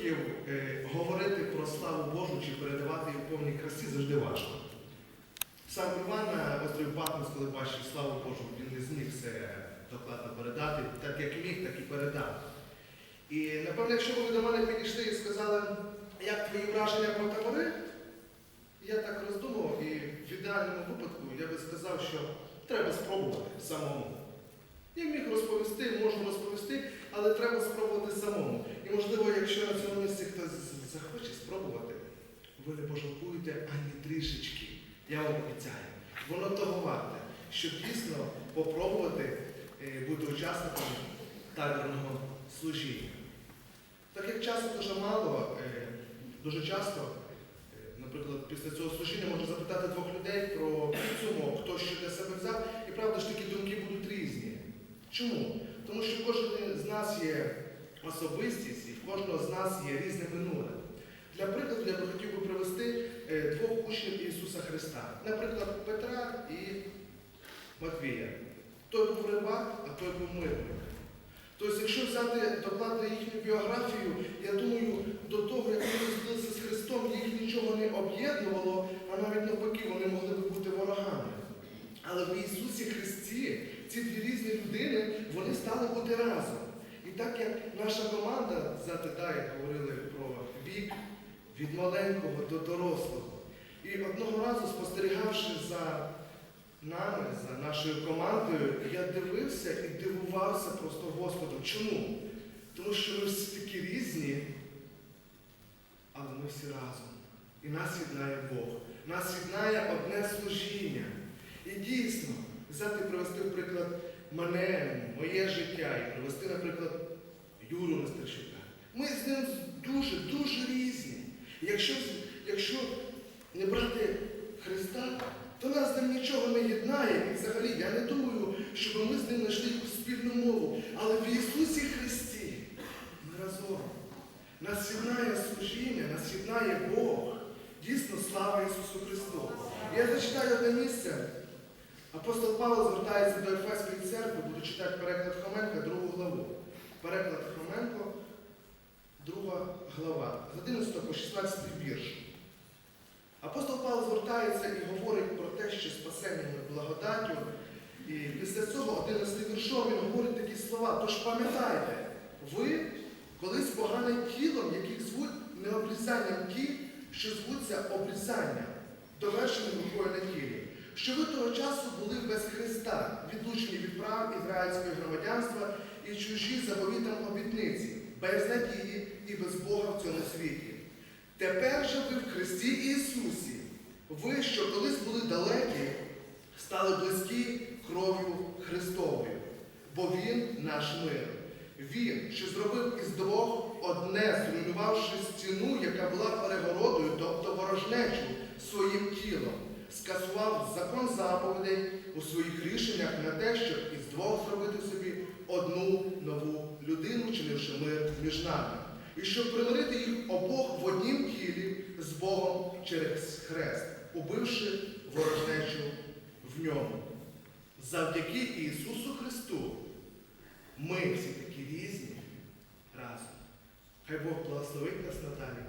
випадків е, говорити про славу Божу чи передавати її в повній красі завжди важко. Сам Іван на острові Патмос, коли бачив славу Божу, він не зміг все докладно передати, так як міг, так і передав. І напевно, якщо ви до мене підійшли і сказали, як твої враження про табори, я так роздумав, і в ідеальному випадку я би сказав, що треба спробувати самому. Я міг розповісти, можу розповісти, але треба спробувати самому. І можливо, якщо на цьому місці хтось захоче спробувати, ви не пожалкуєте ані трішечки. Я вам обіцяю. Воно того варте, щоб дійсно попробувати е, бути учасником табірного служіння. Так як часу дуже мало, е, дуже часто, е, наприклад, після цього служіння можна запитати двох людей про підсумок, хто що для себе взяв, і правда ж такі думки будуть різні. Чому? Тому що кожен з нас є особистість, і в кожного з нас є різне минуле. Для прикладу я би хотів би привести е, двох учнів Ісуса Христа. Наприклад, Петра і Матвія. Той був рибак, а той був мирник. Тобто, якщо взяти докладно їхню біографію, я думаю, до того, як вони зустрілися з Христом, їх нічого не об'єднувало, а навіть навпаки, вони могли би бути ворогами. Але в Ісусі Христі вони стали бути разом. І так як наша команда взяти, да, говорили про вік від маленького до дорослого. І одного разу, спостерігавши за нами, за нашою командою, я дивився і дивувався просто Господу. Чому? Тому що ми всі такі різні, але ми всі разом. І нас єднає Бог. Нас єднає одне служіння. І дійсно, взяти привести приклад мене, моє життя і привести, наприклад, Юру Нестерчука. Ми з ним дуже, дуже різні. Якщо, якщо не брати Христа, то нас з ним нічого не єднає. І взагалі я не думаю, щоб ми з ним знайшли якусь спільну мову. Але в Ісусі Христі ми разом. Нас єднає служіння, нас єднає Бог. Дійсно, слава Ісусу Христу. Я зачитаю одне місце. Апостол Павло звертається до Ефеської церкви, буду читати переклад Хоменка, другу главу. Переклад Хоменко, друга глава, з 11 по 16 вірш. Апостол Павло звертається і говорить про те, що спасення благодаттю. І після цього 11 віршом він говорить такі слова. Тож пам'ятайте, ви колись поганим тілом, яких звуть не обрізанням ті, що звуться обрізанням, довершеним рукою на тілі. Що ви того часу були без Христа, відлучені від прав ізраїльського громадянства і чужі заповітам обітниці, без надії і без Бога в цьому світі. Тепер же ви в Христі Ісусі. Ви, що колись були далекі, стали близькі кров'ю Христовою, бо Він наш мир. Він, що зробив із двох одне, зруйнувавши стіну, яка була перегородою, тобто ворожнечу своїм заповідей у своїх рішеннях на те, щоб із двох зробити собі одну нову людину, чинивши мир між нами і щоб примирити їх обох в однім тілі з Богом через хрест, убивши ворожнечу в ньому. Завдяки Ісусу Христу ми всі такі різні разом. Хай Бог благословить нас надалі